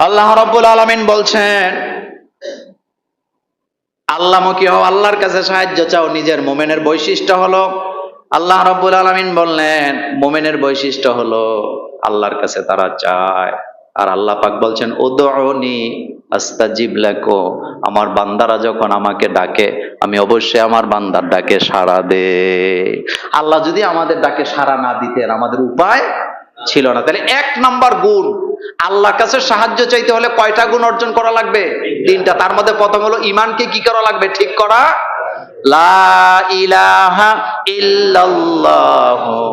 আল্লাহ রব্বুল আলমিন বলছেন আল্লাহমুখী হও, আল্লাহর কাছে সাহায্য চাও, নিজের মোমেনের বৈশিষ্ট্য হলো, আল্লাহ রব্বুল আলমিন বললেন, মোমেনের বৈশিষ্ট্য হলো, আল্লাহর কাছে তারা চায়। আর আল্লাহ পাক বলছেন ওদনি আস্তাজিব লেখো আমার বান্দারা যখন আমাকে ডাকে, আমি অবশ্যই আমার বান্দার ডাকে সাড়া দে। আল্লাহ যদি আমাদের ডাকে সাড়া না দিতেন, আমাদের উপায় ছিল না। তাহলে এক নাম্বার গুণ। আল্লাহর কাছে সাহায্য চাইতে হলে কয়টা গুণ অর্জন করা লাগবে? তিনটা। তার মধ্যে প্রথম হলো ইমানকে কি করা লাগবে? ঠিক করা? লা ইলাহা ইল্লাল্লাহু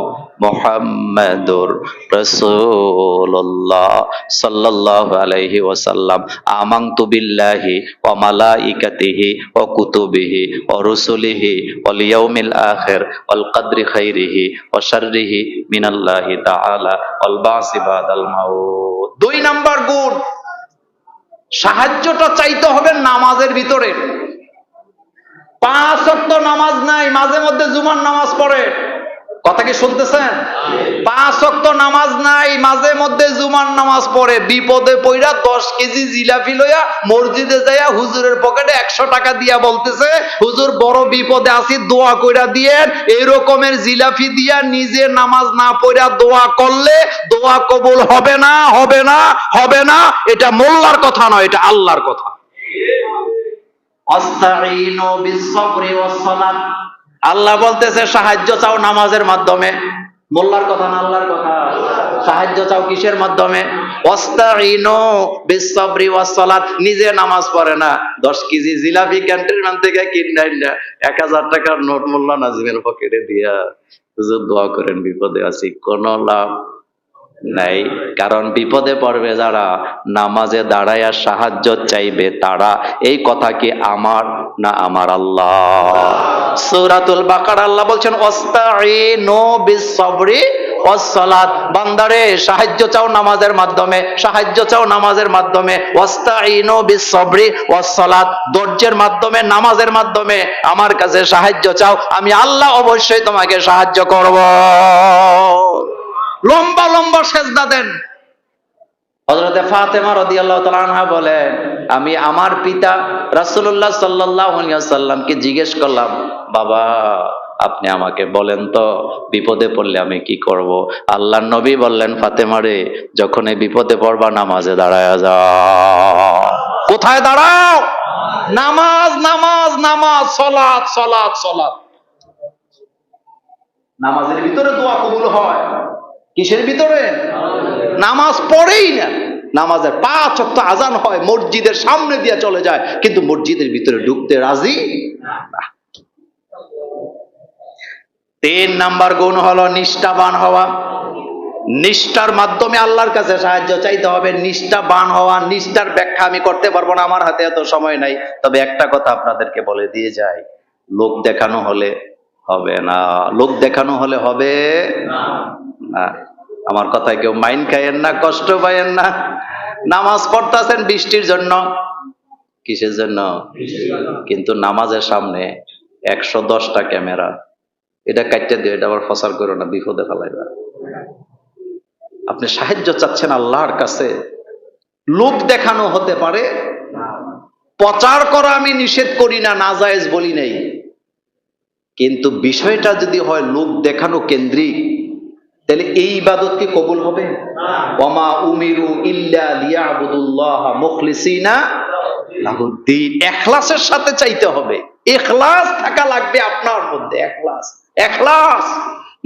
মুহাম্মাদুর রাসূলুল্লাহ সাল্লাল্লাহু আলাইহি ওয়াসাল্লাম। আমানতু বিল্লাহি ওয়া মালাইকাতিহি ও কুতুবিহি ওয়া রুসুলিহি ওয়াল ইয়াউমিল অল কদরি খাইরিহি ওয়া শাররিহি মিনাল্লাহি তাআলা ওয়াল বাসি বাদাল মাউত। দুই নাম্বার গুণ, সাহায্যটা চাইতে হবে নামাজের ভিতরে। পাঁচ নামাজ নাই, মাঝে মধ্যে জুমার নামাজ পড়ে। কথা কি শুনতেছেন? পাঁচ অক্ত নামাজ নাই মাঝে মধ্যে জুমার নামাজ পড়ে বিপদে পইরা দশ কেজি জিলাপি লইয়া মসজিদে যাইয়া হুজুরের পকেটে একশো টাকা দিয়া বলতেছে হুজুর বড় বিপদে আছি দোয়া কইরা দিয়েন এই রকমের জিলাপি দিয়া নিজে নামাজ না পড়া দোয়া করলে দোয়া কবুল হবে না হবে না হবে না। এটা মোল্লার কথা নয় এটা আল্লাহর কথা। আস্তাঈনু বিস-সাবরি ওয়াস-সালাত আল্লাহ বলতেছে, সাহায্য চাও নামাজের মাধ্যমে। মোল্লার কথা না আল্লাহর কথা? সাহায্য চাও কিসের মাধ্যমে? নিজে নামাজ পড়ে না। 10 কেজি জিলাপি ক্যান্টনমেন্ট থেকে কিনে না। 1000 টাকার নোট মোল্লা নাজিমের পকেটে দিয়া হুজুর দোয়া করেন, বিপদে আছি। কোন লাভ নাই। কারণ বিপদে পড়বে যারা, নামাজে দাঁড়াইয়া সাহায্য চাইবে তারা। এই কথা কি আমার না আমার আল্লাহ? সূরাতুল বাকার আল্লাহ বলছেন, ওয়াস্তাঈনু বিস-সাবরি ওয়াস-সালাত। বান্দারে, সাহায্য চাও নামাজের মাধ্যমে, সাহায্য চাও নামাজের মাধ্যমে। বিস-সাবরি ওয়াস-সালাত। ধৈর্যের মাধ্যমে, নামাজের মাধ্যমে আমার কাছে সাহায্য চাও, আমি আল্লাহ অবশ্যই তোমাকে সাহায্য করব। লম্বা লম্বা সেজদা দেন। হযরতে ফাতেমা রাদিয়াল্লাহু তাআলা বলেন আমি আমার পিতা রাসুল্লাহ আলাইহি জিজ্ঞেস করলাম, বাবা, আপনি আমাকে বলেন তো, বিপদে পড়লে আমি কি করব? আল্লাহ নবী বললেন, ফাতেমা রে, যখন এই বিপদে পড়বা, নামাজে দাঁড়ায় যাও। কোথায় দাঁড়াও? নামাজ নামাজ নামাজ, সলাৎ সলাৎ সলাৎ। নামাজের ভিতরে দোয়া কবুল হয়। কিসের ভিতরে? নামাজ পড়েই না। নামাজের পাঁচ অক্ট আজান হয়, মসজিদের সামনে দিয়ে চলে যায়, কিন্তু মসজিদের ভিতরে ঢুকতে রাজি। তিন নাম্বার গুণ হলো নিষ্ঠাবান হওয়া। নিষ্ঠার মাধ্যমে আল্লাহর কাছে সাহায্য চাইতে হবে। নিষ্ঠাবান হওয়া, নিষ্ঠার ব্যাখ্যা আমি করতে পারব না, আমার হাতে এত সময় নাই। তবে একটা কথা আপনাদেরকে বলে দিয়ে যাই, লোক দেখানো হলে হবে না। লোক দেখানো হলে হবে না। আমার কথায় কেউ মাইন খাইয়েন না, কষ্ট পাইয়েন না। নামাজ পড়তেছেন বৃষ্টির জন্য। কিসের জন্য? কিন্তু নামাজের সামনে একশো দশটা ক্যামেরা। এটা কাটতে দিও, এটা আবার ফসার করো না, বিপদে ফেলাইবা। আপনি সাহায্য চাচ্ছেন আল্লাহর কাছে। লোক দেখানো হতে পারে। প্রচার করা আমি নিষেধ করি না, নাজায়েজ বলি নাই। কিন্তু বিষয়টা যদি হয় লোক দেখানো কেন্দ্রিক তাহলে এই ইবাদত কি কবুল হবে? ওমা উমিরু ইল্লা লিয়াবুদুল্লাহ মুখলিসিনা লাহুদ্দিন এখলাসের সাথে চাইতে হবে। এখলাস থাকা লাগবে আপনার মধ্যে, এখলাস। এখলাস!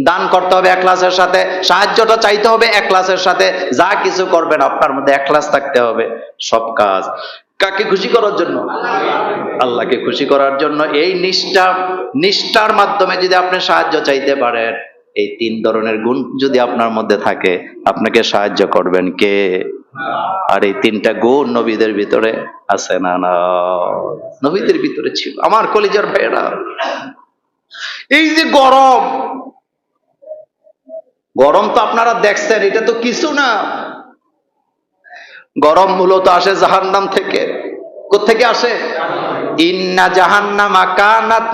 দান করতে হবে একলাসের সাথে, সাহায্যটা চাইতে হবে একলাসের সাথে। যা কিছু করবেন আপনার মধ্যে একলাস থাকতে হবে। সব কাজ। কাকে খুশি করার জন্য? আল্লাহকে খুশি করার জন্য। এই নিষ্ঠা, নিষ্ঠার মাধ্যমে যদি আপনি সাহায্য চাইতে পারেন এই তিন ধরনের গুণ যদি আপনার মধ্যে থাকে, আপনাকে সাহায্য করবেন কে? আর এই তিনটা গুণ নবীদের ভিতরে আছে না না? নবীদের ভিতরে ছিল। আমার কলিজার ভাইয়েরা এই যে গরম গরম তো আপনারা দেখছেন, এটা তো কিছু না। গরম মূলত আসে জাহান্নাম থেকে। থেকে আসে? ইন্না জাহান্নাম কানাত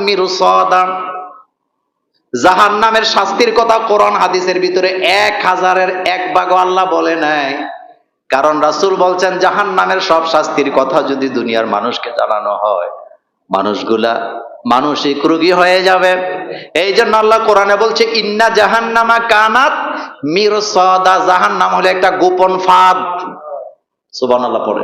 মিরুসাদা জাহান্নামের শাস্তির কথা কোরআন হাদিসের ভিতরে এক হাজারের এক ভাগ আল্লাহ বলে নাই। কারণ রাসূল বলছেন জাহান নামের সব শাস্তির কথা যদি দুনিয়ার মানুষকে জানানো হয়, মানুষগুলা মানসিক রোগী হয়ে যাবে। এই জন্য আল্লাহ কোরআনে বলছে, ইন্না জাহান্নামা কানাত মিরসদা। জাহান্নাম হলে একটা গোপন ফাঁদ। সুবহানাল্লাহ, পড়ে।